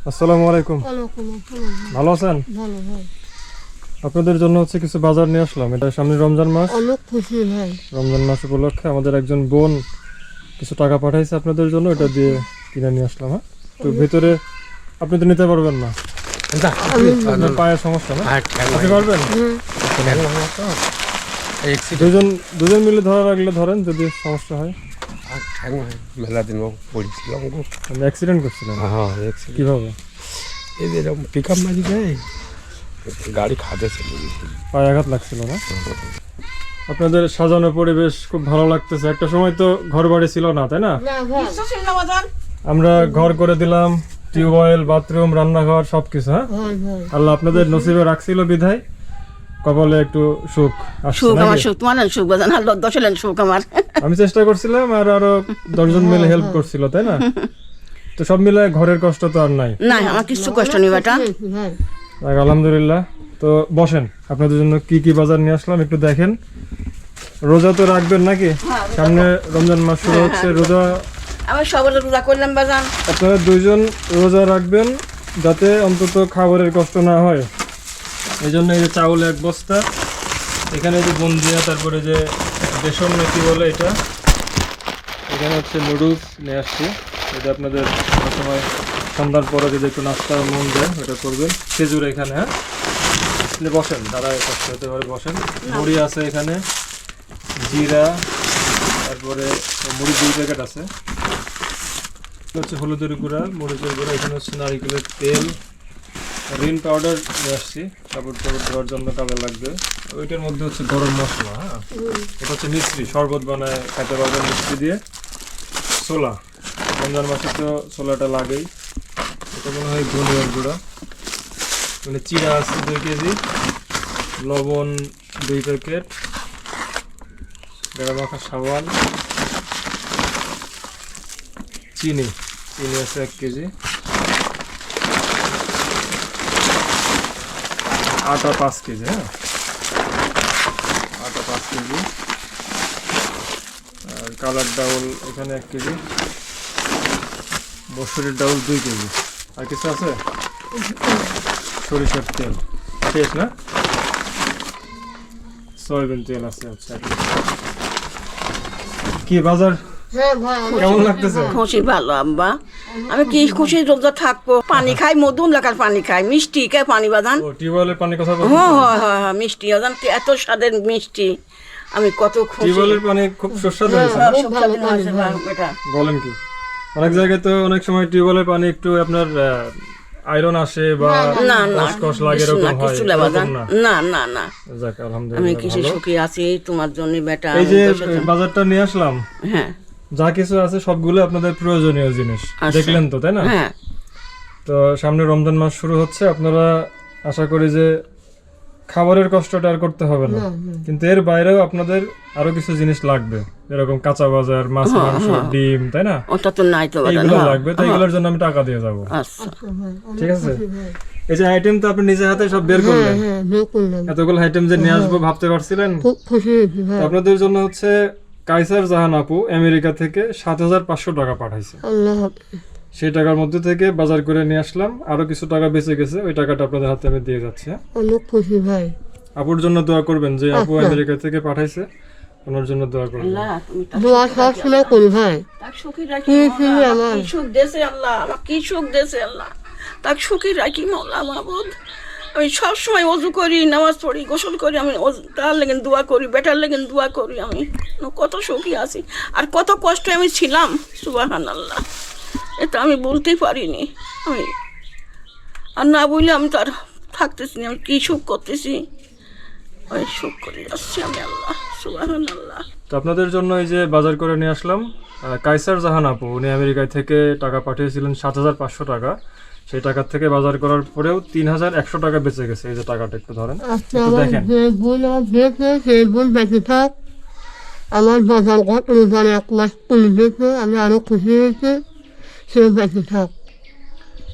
আসসালামু আলাইকুম। ভালো আছেন? আপনাদের জন্য হচ্ছে কিছু বাজার নিয়ে আসলাম। এটা সামনে রমজান মাস। অনেক খুশি ভাই রমজান মাস উপলক্ষে আমাদের একজন বোন কিছু টাকা পাঠাইছে আপনাদের জন্য এটা দিয়ে কিনে নিয়ে আসলাম হ্যাঁ? তো ভেতরে আপনি তো নিতে পারবেন না। আপনার পায়ের সমস্যা না? আপনি পারবেন? দুজন দুজন মিলে ধরা রাখলে ধরেন যদি সমস্যা হয়। মেলা দিন পড়েছিলাম গো আপনি অ্যাক্সিডেন্ট করছিলেন? হ্যাঁ accident। কীভাবে? এই যে এরকম পিক আপ মারি দেয় গাড়ি খাদে চলে গেছে। পায়ে আঘাত লাগছিল না? আপনাদের সাজানো পরিবেশ খুব ভালো লাগতেছে। একটা সময় তো ঘর বাড়ি ছিল না তাই না? না আমরা ঘর করে দিলাম টিউবওয়েল বাথরুম রান্নাঘর সবকিছু হ্যাঁ। আল্লাহ আপনাদের নসিবে রাখছিল বিধায়। কপালে একটু সুখ সুখ আমার সুখ তোমার সুখ বাজান? আল্লাহ দশ সুখ আমার? আমি চেষ্টা করছিলাম আর আরও দশজন মিলে হেল্প করছিল তাই না? তো সব মিলে ঘরের কষ্ট তো আর নাই। না আমার কিছু কষ্ট নেই বেটা আলহামদুলিল্লাহ। তো বসেন আপনাদের জন্য কি কি বাজার নিয়ে আসলাম একটু দেখেন। রোজা তো রাখবেন নাকি? সামনে রমজান মাস শুরু হচ্ছে রোজা আমি সবার রোজা করলাম বাজান। আপনারা দুইজন রোজা রাখবেন যাতে অন্তত খাবারের কষ্ট না হয়। এই জন্য এই যে চাউল এক বস্তা। এখানে যে বন্দিয়া তারপরে যে বেসন নাকি বলে এটা? এখানে হচ্ছে নুডলস নিয়ে আসছি। এটা আপনাদের সময় সন্ধ্যার পরে যদি একটু নাস্তার মন দেয় ওটা করবেন। খেজুর এখানে হ্যাঁ? বসেন দাঁড়ায় কষ্ট হতে পারে বসেন। মুড়ি আছে এখানে জিরা তারপরে মুড়ি দুই প্যাকেট আছে। হচ্ছে হলুদের গুঁড়া মরিচের গুঁড়া এখানে হচ্ছে নারিকেলের তেল। রিন পাউডার নিয়ে আসছি। কাপড় টাপড় ধোয়ার জন্য কাজে লাগবে। ওইটার মধ্যে হচ্ছে গরম মশলা হ্যাঁ? এটা হচ্ছে মিস্ত্রি শরবত বানায় খেতে পারবেন মিস্ত্রি দিয়ে। ছোলা রমজান মাসে তো ছোলাটা লাগেই। এটা মনে হয় ধনিয়ার গুঁড়া। মানে চিরা আছে দুই কেজি। লবণ দুই প্যাকেট। বেড়া মাখা সাবান। চিনি চিনি আছে এক কেজি। আটা পাঁচ কেজি হ্যাঁ? আটা পাঁচ কেজি। আর কালার ডাউল এখানে এক কেজি। মসুরির ডাউল দুই কেজি। আর কিছু আছে? সরিষার তেল। শেষ না? সয়াবিন তেল আছে আচ্ছা। কি বাজার? হ্যাঁ কেমন লাগতেছে? খুশি ভালো আব্বা আমি কি খুশি রোজা থাকব? পানি খাই মধু লাগার পানি খাই মিষ্টি খাই পানি বাদান টিউবওয়েলের পানি কথা হ্যাঁ বলছেন হয় হয় হয় মিষ্টি বাদান এত স্বাদের মিষ্টি আমি কত খুশি। টিউবওয়েলের পানি খুব সুস্বাদু হয়েছে না? সব স্বাদের হয়েছে বলেন কি? অনেক জায়গায় তো অনেক সময় টিউবওয়েলের পানি একটু আপনার আয়রন আসে বা না না কষ লাগে কিছু এরকম হয় কিছু না? না না না। যাক আমি আলহামদুলিল্লাহ কিছু ভালো। সুখী আছি তোমার জন্য বেটা এই যে বাজারটা নিয়ে আসলাম। হ্যাঁ। যা কিছু আছে সবগুলো আপনাদের প্রয়োজনীয় জিনিস। দেখলেন তো তাই না? হ্যাঁ। তো সামনে রমজান মাস শুরু হচ্ছে আপনারা আশা করি যে খাবারের কষ্টটা আর করতে হবে না। কিন্তু এর বাইরেও আপনাদের আরও কিছু জিনিস লাগবে এরকম কাঁচা বাজার মাছ মাংস ডিম তাই না? ওটা তো নাই তো এইগুলো হ্যাঁ, লাগবে তো এইগুলোর জন্য আমি টাকা দিয়ে যাব। আচ্ছা। ঠিক আছে? এই যে আইটেম তো আপনি নিজে হাতে সব বের করলেন। হ্যাঁ এতগুলো আইটেম যে নিয়ে আসব ভাবতে পারছিলেন? খুব খুশি হয়েছি আপনাদের জন্য হচ্ছে কাইসার জাহান আপু আমেরিকা থেকে সাত হাজার পাঁচশো টাকা পাঠাইছে। আল্লাহ। সেই টাকার মধ্যে থেকে বাজার করে নিয়ে আসলাম। আরও কিছু টাকা বেঁচে গেছে ওই টাকাটা আপনাদের হাতে আমি দিয়ে যাচ্ছি হ্যাঁ? অনেক খুশি ভাই। আপুর জন্য দোয়া করবেন যে আপু আচ্ছা। আমেরিকা থেকে পাঠাইছে ওনার জন্য দোয়া করবেন। আল্লাহ তুমি তার দোয়া সব সময় করি ভাই। তাক সুখী রাখি আমার? কি সুখ দেশে আল্লাহ আমার কি সুখ দেশে আল্লাহ। তাক সুখী রাখি মৌলা মাহবুদ আমি সব সময় অজু করি নামাজ পড়ি গোসল করি আমি তার লেগে দোয়া করি বেটার লেগে দোয়া করি আমি। কত সুখী আছি। আর কত কষ্ট আমি ছিলাম সুবাহান আল্লাহ এটা আমি বলতেই পারিনি। আমি আর না বললে আমি তার থাকতেছি না আমি কি সুখ করতেছি? আমি সুখ করে যাচ্ছি আমি আল্লাহ সুবাহান আল্লাহ তো আপনাদের জন্য এই যে বাজার করে নিয়ে আসলাম কাইসার জাহান আপু উনি আমেরিকা থেকে টাকা পাঠিয়েছিলেন সাত হাজার পাঁচশো টাকা। সেই টাকার থেকে বাজার করার পরেও তিন হাজার একশো টাকা বেঁচে গেছে এই যে টাকাটা একটু ধরেন একটু আমার দেখেন। বাজার ঘর এক মাস করে আমি আরও খুশি হয়েছি।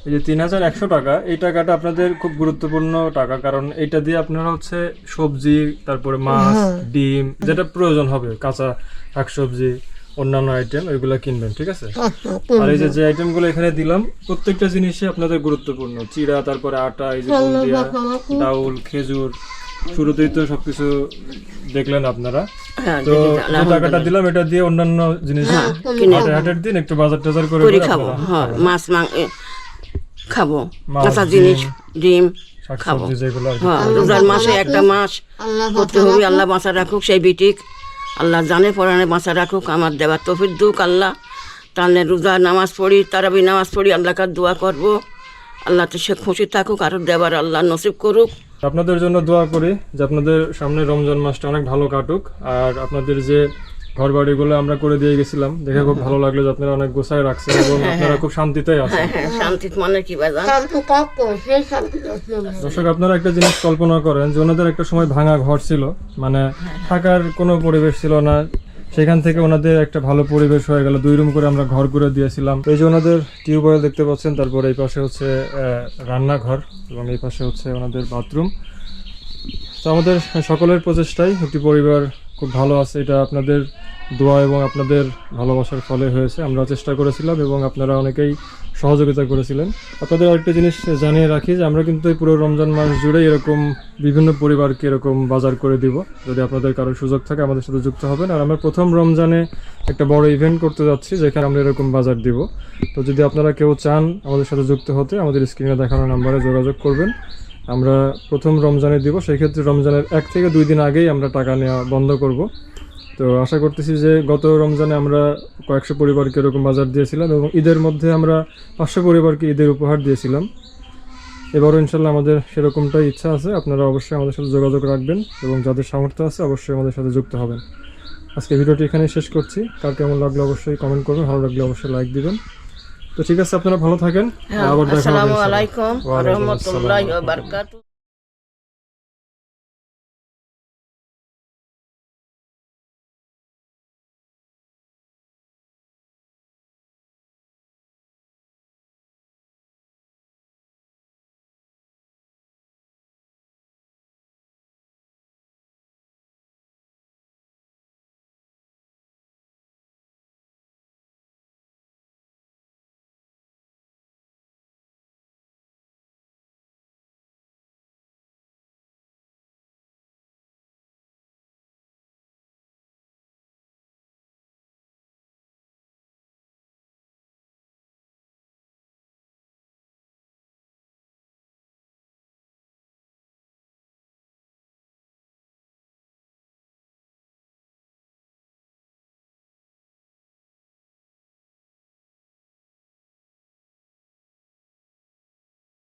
এই যে তিন হাজার একশো টাকা এই টাকাটা আপনাদের খুব গুরুত্বপূর্ণ টাকা কারণ এইটা দিয়ে আপনারা হচ্ছে সবজি তারপরে মাছ হ্যাঁ। ডিম যেটা প্রয়োজন হবে কাঁচা শাকসবজি অন্যান্য আইটেম এগুলো কিনবেন ঠিক আছে? আচ্ছা আর এই যে যে আইটেমগুলো এখানে দিলাম প্রত্যেকটা জিনিসই আপনাদের গুরুত্বপূর্ণ। চিড়া তারপরে আটা এই যে ডাউল খেজুর শুরুতেই তো সবকিছু দেখলেন আপনারা। হ্যাঁ তো টাকাটা দিলাম এটা দিয়ে অন্যান্য জিনিস হাটের হাটের দিন একটু বাজার টাজার করে খাব হ্যাঁ মাছ মাংস খাব। কাঁচা ডিম, জিনিস ডিম খাব। হ্যাঁ রোজার মাসে একটা মাস করতে হবে আল্লাহ বাঁচা রাখুক সেই বিটিক। আল্লাহ জানে পরাণে বাঁচা রাখুক আমার দেওয়ার তফির দুক আল্লাহ। তাহলে রোজা নামাজ পড়ি তারাবি নামাজ পড়ি আল্লাহকে দোয়া করব। আল্লাহ তো সে খুশি থাকুক আর দেবার আল্লাহ নসিব করুক। আপনাদের জন্য দোয়া করি যে আপনাদের সামনে রমজান মাসটা অনেক ভালো কাটুক আর আপনাদের যে ঘর বাড়িগুলো আমরা করে দিয়ে গেছিলাম দেখে খুব ভালো লাগল যে আপনারা অনেক গোছায় রাখছেন এবং আপনারা খুব শান্তিতেই আছেন। হ্যাঁ শান্তি মানে কি দর্শক আপনারা একটা জিনিস কল্পনা করেন যে ওনাদের একটা সময় ভাঙা ঘর ছিল মানে থাকার কোনো পরিবেশ ছিল না সেখান থেকে ওনাদের একটা ভালো পরিবেশ হয়ে গেল। দুই রুম করে আমরা ঘর করে দিয়েছিলাম। এই যে ওনাদের টিউবওয়েল দেখতে পাচ্ছেন, তারপর এই পাশে হচ্ছে রান্নাঘর এবং এই পাশে হচ্ছে ওনাদের বাথরুম। তো আমাদের সকলের প্রচেষ্টাই একটি পরিবার খুব ভালো আছে। এটা আপনাদের দোয়া এবং আপনাদের ভালোবাসার ফলে হয়েছে। আমরা চেষ্টা করেছিলাম এবং আপনারা অনেকেই সহযোগিতা করেছিলেন। আপনাদের আরেকটা জিনিস জানিয়ে রাখি যে আমরা কিন্তু পুরো রমজান মাস জুড়ে এরকম বিভিন্ন পরিবারকে এরকম বাজার করে দিব। যদি আপনাদের কারও সুযোগ থাকে, আমাদের সাথে যুক্ত হবেন। আর আমরা প্রথম রমজানে একটা বড় ইভেন্ট করতে যাচ্ছি, যেখানে আমরা এরকম বাজার দিব। তো যদি আপনারা কেউ চান আমাদের সাথে যুক্ত হতে, আমাদের স্ক্রিনে দেখানো নাম্বারে যোগাযোগ করবেন। আমরা প্রথম রমজানে দিব। সেই ক্ষেত্রে রমজানের এক থেকে দুই দিন আগেই আমরা টাকা নেওয়া বন্ধ করব। তো আশা করতেছি যে গত রমজানে আমরা কয়েকশো পরিবারকে এরকম বাজার দিয়েছিলাম এবং ঈদের মধ্যে আমরা পাঁচশো পরিবারকে ঈদের উপহার দিয়েছিলাম। এবারও ইনশাল্লাহ আমাদের সেরকমটাই ইচ্ছা আছে। আপনারা অবশ্যই আমাদের সাথে যোগাযোগ রাখবেন এবং যাদের সামর্থ্য আছে অবশ্যই আমাদের সাথে যুক্ত হবেন। আজকে ভিডিওটি এখানে শেষ করছি। কার কেমন লাগল অবশ্যই কমেন্ট করবেন ভালো লাগলে অবশ্যই লাইক দিবেন। তো ঠিক আছে আপনারা ভালো থাকেন। হ্যাঁ আবার দেখা হবে আসসালামু ইনশাল্লাহ। আলাইকুম। ওয়ালাইকুম রহমতুল্লাহ বারকাতু